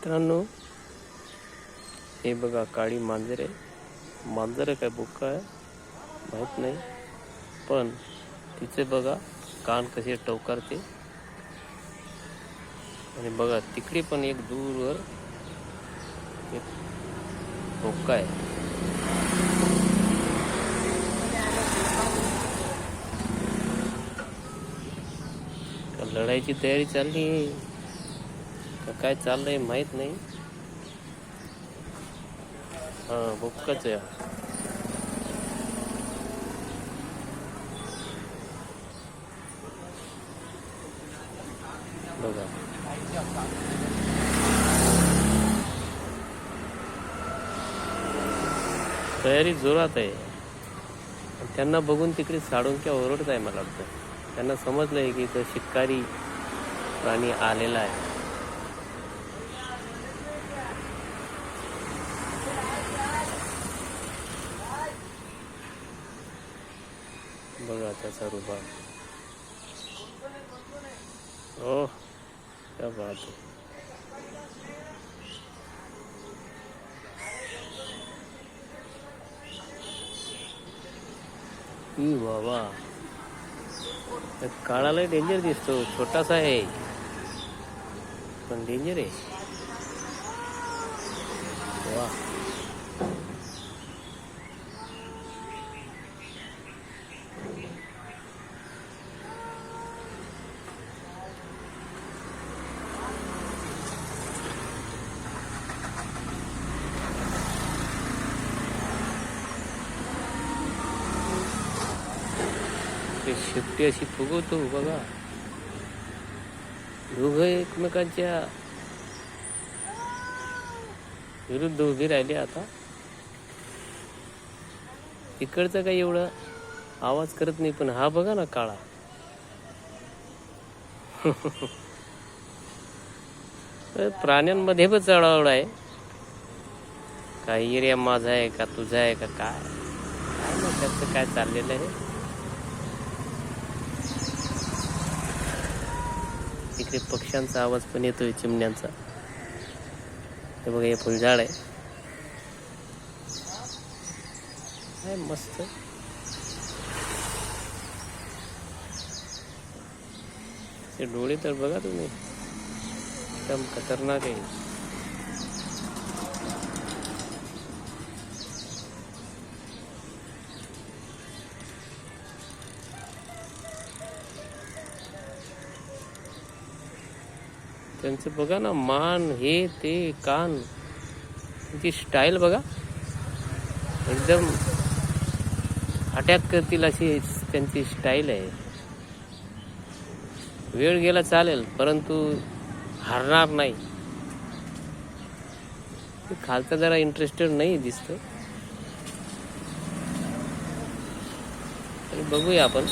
मित्रांनो हे बघा काळी मांजर. आहे मांजर काय बुक्का आहे? माहीत नाही. पण तिचे बघा कान कसे टवकारते. आणि बघा तिकडे पण एक दूरवर एक बुक्का आहे. लढाईची तयारी चालली. तर काय चाललंय माहीत नाही. हा बुक्काच आहे. बघा. तयारी जोरात आहे. त्यांना बघून तिकडे साडुंक्या ओरडत आहे मला वाटतं. त्यांना समजलंय की इथं शिकारी प्राणी आलेला आहे. बघा त्याचा रुबाब हो क्या बात है ई बाबा त्या काळाला डेंजर दिसतो छोटासा आहे पण डेंजर आहे वा ते शेपटी अशी फुगवतो बघा. दोघं एकमेकांच्या विरुद्ध उभी राहिली आता. तिकडचं काही एवढं आवाज करत नाही पण हा बघा ना काळा. प्राण्यांमध्ये पण चढावड आहे. का एरिया माझा आहे का तुझा आहे का काय? काय त्याचं काय चाललेलं आहे. तिकडे पक्ष्यांचा आवाज पण येतोय चिमण्यांचा. हे बघा हे फुलझाड आहे. काय मस्त. ते डोळे तर बघा तुम्ही. एकदम खतरनाक आहे. त्यांचं बघा ना मान हे ते कान. त्यांची स्टाईल बघा. एकदम अटॅक करतील अशी त्यांची स्टाईल आहे. वेळ गेला चालेल परंतु हरणार नाही. खालचं जरा इंटरेस्टेड नाही दिसत आणि बघूया आपण.